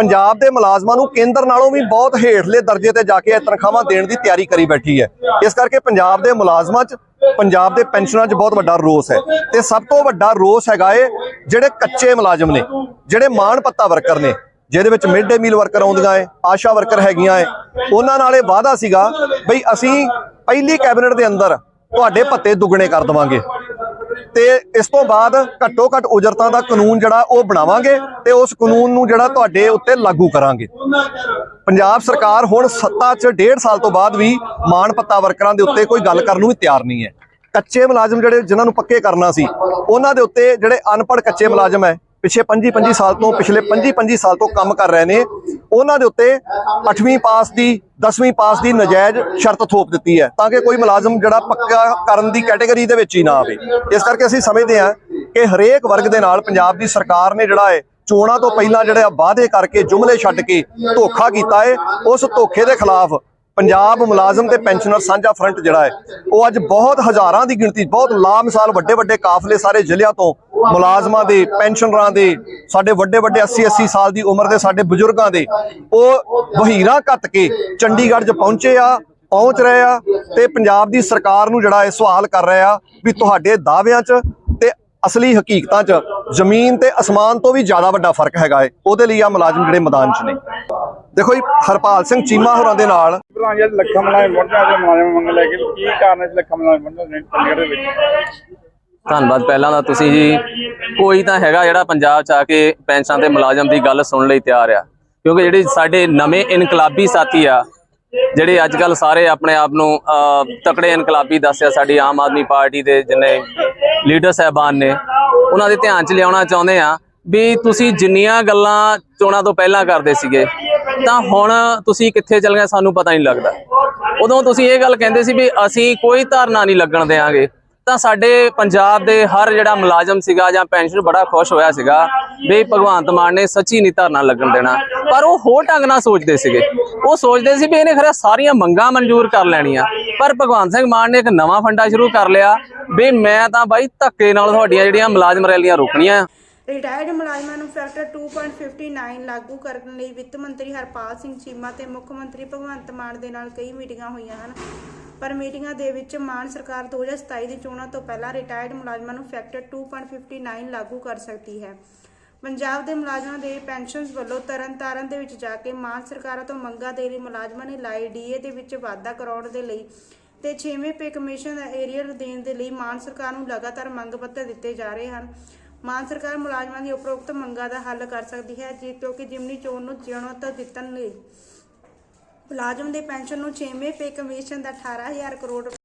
ਪੰਜਾਬ ਦੇ ਮੁਲਾਜ਼ਮਾਂ ਨੂੰ ਕੇਂਦਰ ਨਾਲੋਂ ਵੀ ਬਹੁਤ ਹੇਠਲੇ ਦਰਜੇ ਤੇ ਜਾ ਕੇ ਇਹ ਤਨਖਾਹਾਂ ਦੇਣ ਦੀ ਤਿਆਰੀ ਕਰੀ ਬੈਠੀ ਹੈ। ਇਸ ਕਰਕੇ ਪੰਜਾਬ ਦੇ ਮੁਲਾਜ਼ਮਾਂ 'ਚ, ਪੰਜਾਬ ਦੇ ਪੈਨਸ਼ਨਾਂ 'ਚ ਬਹੁਤ ਵੱਡਾ ਰੋਸ ਹੈ। ਤੇ ਸਭ ਤੋਂ ਵੱਡਾ ਰੋਸ ਹੈਗਾ ਏ ਜਿਹੜੇ ਕੱਚੇ ਮੁਲਾਜ਼ਮ ਨੇ, ਜਿਹੜੇ ਮਾਣ ਪੱਤਾ ਵਰਕਰ ਨੇ, ਜਿਹਦੇ ਵਿੱਚ ਮਿਡ ਡੇ ਮੀਲ ਵਰਕਰ ਆਉਂਦੀਆਂ ਏ ਆਸ਼ਾ ਵਰਕਰ ਹੈਗੀਆਂ ਏ ਉਹਨਾਂ ਨਾਲ ਇਹ ਵਾਅਦਾ ਸੀਗਾ ਬਈ ਅਸੀਂ ਪਹਿਲੀ ਕੈਬਨਿਟ ਦੇ ਅੰਦਰ ਤੁਹਾਡੇ ਭੱਤੇ ਦੁੱਗਣੇ ਕਰ ਦਵਾਂਗੇ। ਤੇ ਇਸ ਤੋਂ ਬਾਅਦ ਘੱਟੋ ਘੱਟ ਉਜਰਤਾਂ ਦਾ ਕਾਨੂੰਨ ਜਿਹੜਾ ਉਹ ਬਣਾਵਾਂਗੇ ਤੇ ਉਸ ਕਾਨੂੰਨ ਨੂੰ ਜਿਹੜਾ ਤੁਹਾਡੇ ਉੱਤੇ ਲਾਗੂ ਕਰਾਂਗੇ। ਪੰਜਾਬ ਸਰਕਾਰ ਹੁਣ ਸੱਤਾ 'ਚ ਡੇਢ ਸਾਲ ਤੋਂ ਬਾਅਦ ਵੀ ਮਾਣ ਪੱਤਾ ਵਰਕਰਾਂ ਦੇ ਉੱਤੇ ਕੋਈ ਗੱਲ ਕਰਨ ਨੂੰ ਵੀ ਤਿਆਰ ਨਹੀਂ ਹੈ। ਕੱਚੇ ਮੁਲਾਜ਼ਮ ਜਿਹੜੇ ਜਿਨ੍ਹਾਂ ਨੂੰ ਪੱਕੇ ਕਰਨਾ ਸੀ, ਉਹਨਾਂ ਦੇ ਉੱਤੇ ਜਿਹੜੇ ਅਨਪੜ੍ਹ ਕੱਚੇ ਮੁਲਾਜ਼ਮ ਹੈ ਪਿਛੇ 25 25 ਸਾਲ ਤੋਂ, ਪਿਛਲੇ 25 25 ਸਾਲ ਤੋਂ ਕੰਮ ਕਰ ਰਹੇ ਨੇ। ਉਹਨਾਂ ਦੇ ਉੱਤੇ 8ਵੀਂ ਪਾਸ ਦੀ 10ਵੀਂ ਪਾਸ ਦੀ ਨਜਾਇਜ਼ ਸ਼ਰਤ ਥੋਪ ਦਿੱਤੀ ਹੈ ਤਾਂ ਕਿ ਕੋਈ ਮੁਲਾਜ਼ਮ ਜਿਹੜਾ ਪੱਕਾ ਕਰਨ ਦੀ ਕੈਟਾਗਰੀ ਦੇ ਵਿੱਚ ਹੀ ਨਾ ਆਵੇ। ਇਸ ਕਰਕੇ ਅਸੀਂ ਸਮਝਦੇ ਹਾਂ ਕਿ ਹਰੇਕ ਵਰਗ ਦੇ ਨਾਲ ਪੰਜਾਬ ਦੀ ਸਰਕਾਰ ਨੇ ਜਿਹੜਾ ਹੈ, ਚੋਣਾਂ ਤੋਂ ਪਹਿਲਾਂ ਜਿਹੜੇ ਵਾਅਦੇ ਕਰਕੇ ਜੁਮਲੇ ਛੱਡ ਕੇ ਧੋਖਾ ਕੀਤਾ ਹੈ। ਉਸ ਧੋਖੇ ਦੇ ਖਿਲਾਫ ਪੰਜਾਬ ਮੁਲਾਜ਼ਮ ਤੇ ਪੈਨਸ਼ਨਰ ਸਾਂਝਾ ਫਰੰਟ ਜਿਹੜਾ ਹੈ, ਉਹ ਅੱਜ ਬਹੁਤ ਹਜ਼ਾਰਾਂ ਦੀ ਗਿਣਤੀ, ਬਹੁਤ ਲਾਮਿਸਾਲ ਵੱਡੇ ਵੱਡੇ ਕਾਫਲੇ ਸਾਰੇ ਜ਼ਿਲ੍ਹਿਆਂ ਤੋਂ ਮੁਲਾਜ਼ਮਾਂ ਦੇ, ਪੈਨਸ਼ਨਰਾਂ ਦੇ, ਸਾਡੇ ਵੱਡੇ ਵੱਡੇ 80 80 ਸਾਲ ਦੀ ਉਮਰ ਦੇ ਸਾਡੇ ਬਜ਼ੁਰਗਾਂ ਦੇ, ਉਹ ਵਹੀਰਾਂ ਕੱਤ ਕੇ ਚੰਡੀਗੜ੍ਹ 'ਚ ਪਹੁੰਚੇ ਆ, ਪਹੁੰਚ ਰਹੇ ਆ ਤੇ ਪੰਜਾਬ ਦੀ ਸਰਕਾਰ ਨੂੰ ਜਿਹੜਾ ਇਹ ਸਵਾਲ ਕਰ ਰਹੇ ਆ ਵੀ ਤੁਹਾਡੇ ਦਾਅਵਿਆਂ 'ਚ ਤੇ ਅਸਲੀ ਹਕੀਕਤਾਂ 'ਚ ਜ਼ਮੀਨ ਤੇ ਅਸਮਾਨ ਤੋਂ ਵੀ ਜ਼ਿਆਦਾ ਵੱਡਾ ਫ਼ਰਕ ਹੈਗਾ ਏ ਉਹਦੇ ਲਈ ਆ ਮੁਲਾਜ਼ਮ ਜਿਹੜੇ ਮੈਦਾਨ 'ਚ ਨੇ। ਦੇਖੋ ਜੀ ਹਰਪਾਲ ਸਿੰਘ ਚੀਮਾ ਹੋਰਾਂ ਦੇ ਨਾਲ। ਭਰਾ ਜੀ ਲੱਖਾਂ ਮਲਾਏ ਮੁੰਡਿਆਂ ਦੇ ਮੁਲਾਜ਼ਮ ਮੰਗ ਲੈ ਕੇ ਕੀ ਕਾਰਨ ਹੈ ਇਸ ਲੱਖਾਂ ਮਲਾਏ ਮੁੰਡਿਆਂ ਦੇ ਚੰਡੀਗੜ੍ਹ ਦੇ ਵਿੱਚ? ਧੰਨਵਾਦ ਪਹਿਲਾਂ ਦਾ ਤੁਸੀਂ ਜੀ। ਕੋਈ ਤਾਂ ਹੈਗਾ ਜਿਹੜਾ ਪੰਜਾਬ ਚ ਆ ਕੇ ਪੈਨਸ਼ਨ ਦੇ ਮੁਲਾਜ਼ਮ ਦੀ ਗੱਲ ਸੁਣਨ ਲਈ ਤਿਆਰ ਆ। ਕਿਉਂਕਿ ਜਿਹੜੇ ਸਾਡੇ ਨਵੇਂ ਇਨਕਲਾਬੀ ਸਾਥੀ ਆ ਜਿਹੜੇ ਅੱਜ ਕੱਲ ਸਾਰੇ ਆਪਣੇ ਆਪ ਨੂੰ ਤਕੜੇ ਇਨਕਲਾਬੀ ਦੱਸਿਆ ਸਾਡੀ ਆਮ ਆਦਮੀ ਪਾਰਟੀ ਦੇ ਜਿੰਨੇ ਲੀਡਰ ਸਹਿਬਾਨ ਨੇ ਉਹਨਾਂ ਦੇ ਧਿਆਨ ਚ ਲਿਆਉਣਾ ਚਾਹੁੰਦੇ ਆ ਵੀ ਤੁਸੀਂ ਜਿੰਨੀਆਂ ਗੱਲਾਂ ਚੋਣਾਂ ਤੋਂ ਪਹਿਲਾਂ ਕਰਦੇ ਸੀਗੇ ਤਾਂ ਹੁਣ ਤੁਸੀਂ ਕਿੱਥੇ ਚੱਲ ਗਏ ਸਾਨੂੰ ਪਤਾ ਨਹੀਂ ਲੱਗਦਾ। ਉਦੋਂ ਤੁਸੀਂ ਇਹ ਗੱਲ ਕਹਿੰਦੇ ਸੀ ਵੀ ਅਸੀਂ ਕੋਈ ਧਰਨਾ ਨਹੀਂ ਲੱਗਣ ਦੇਵਾਂਗੇ ਤਾਂ ਸਾਡੇ ਪੰਜਾਬ ਦੇ ਹਰ ਜਿਹੜਾ ਮੁਲਾਜ਼ਮ ਸੀਗਾ ਜਾਂ ਪੈਨਸ਼ਨ ਬੜਾ ਖੁਸ਼ ਹੋਇਆ ਸੀਗਾ ਵੀ ਭਗਵੰਤ ਮਾਨ ਨੇ ਸੱਚੀ ਨਹੀਂ ਧਰਨਾ ਲੱਗਣ ਦੇਣਾ। ਪਰ ਉਹ ਹੋਰ ਢੰਗ ਨਾਲ ਸੋਚਦੇ ਸੀਗੇ। ਉਹ ਸੋਚਦੇ ਸੀ ਵੀ ਇਹਨੇ ਖਰਾ ਸਾਰੀਆਂ ਮੰਗਾਂ ਮਨਜ਼ੂਰ ਕਰ ਲੈਣੀਆਂ। ਪਰ ਭਗਵੰਤ ਸਿੰਘ ਮਾਨ ਨੇ ਇੱਕ ਨਵਾਂ ਫੰਡਾ ਸ਼ੁਰੂ ਕਰ ਲਿਆ ਵੀ ਮੈਂ ਤਾਂ ਬਾਈ ਧੱਕੇ ਨਾਲ ਤੁਹਾਡੀਆਂ ਜਿਹੜੀਆਂ ਮੁਲਾਜ਼ਮ ਰੈਲੀਆਂ ਰੋਕਣੀਆਂ। ਰਿਟਾਇਰਡ ਮੁਲਾਜ਼ਮਾਂ ਨੂੰ ਫੈਕਟਰ 2.59 ਲਾਗੂ ਕਰਨ ਲਈ ਵਿੱਤ ਮੰਤਰੀ ਹਰਪਾਲ ਸਿੰਘ ਚੀਮਾ ਤੇ ਮੁੱਖ ਮੰਤਰੀ ਭਗਵੰਤ ਮਾਨ ਦੇ ਨਾਲ ਕਈ ਮੀਟਿੰਗਾਂ ਹੋਈਆਂ ਹਨ। ਪਰ ਮੀਟਿੰਗਾਂ ਦੇ ਵਿੱਚ ਮਾਨ ਸਰਕਾਰ 2027 ਦੀ ਚੋਣਾਂ ਤੋਂ ਪਹਿਲਾਂ ਰਿਟਾਇਰਡ ਮੁਲਾਜ਼ਮਾਂ ਨੂੰ ਫੈਕਟਰ 2.59 ਲਾਗੂ ਕਰ ਸਕਦੀ ਹੈ। ਪੰਜਾਬ ਦੇ ਮੁਲਾਜ਼ਮਾਂ ਦੇ ਪੈਨਸ਼ਨਸ ਵੱਲੋਂ ਤਰਨਤਾਰਨ ਦੇ ਵਿੱਚ ਜਾ ਕੇ ਮਾਨ ਸਰਕਾਰਾਂ ਤੋਂ ਮੰਗਾਂ ਦੇ ਲਈ ਮੁਲਾਜ਼ਮਾਂ ਨੇ ਲਾਏ ਡੀਏ ਦੇ ਵਿੱਚ ਵਾਧਾ ਕਰਾਉਣ ਦੇ ਲਈ ਤੇ 6ਵੇਂ ਪੇ ਕਮਿਸ਼ਨ ਦਾ ਏਰੀਅਰ ਦੇਣ ਦੇ ਲਈ ਮਾਨ ਸਰਕਾਰ ਨੂੰ ਲਗਾਤਾਰ ਮੰਗ ਪੱਤਰ ਦਿੱਤੇ ਜਾ ਰਹੇ ਹਨ। ਮਾਨ ਸਰਕਾਰ ਮੁਲਾਜ਼ਮਾਂ ਦੀ ਉਪਰੋਕਤ ਮੰਗਾਂ ਦਾ ਹੱਲ ਕਰ ਸਕਦੀ ਹੈ ਜੇ, ਕਿਉਂਕਿ ਜਿਮਨੀ ਚੋਣ ਨੂੰ ਜਿਉਣਤਾ ਜਿੱਤਣ ਲਈ ਮੁਲਾਜ਼ਮ ਦੇ ਪੈਨਸ਼ਨ ਨੂੰ 6ਵੇਂ ਪੇ ਕਮਿਸ਼ਨ ਦਾ 18000 ਕਰੋੜ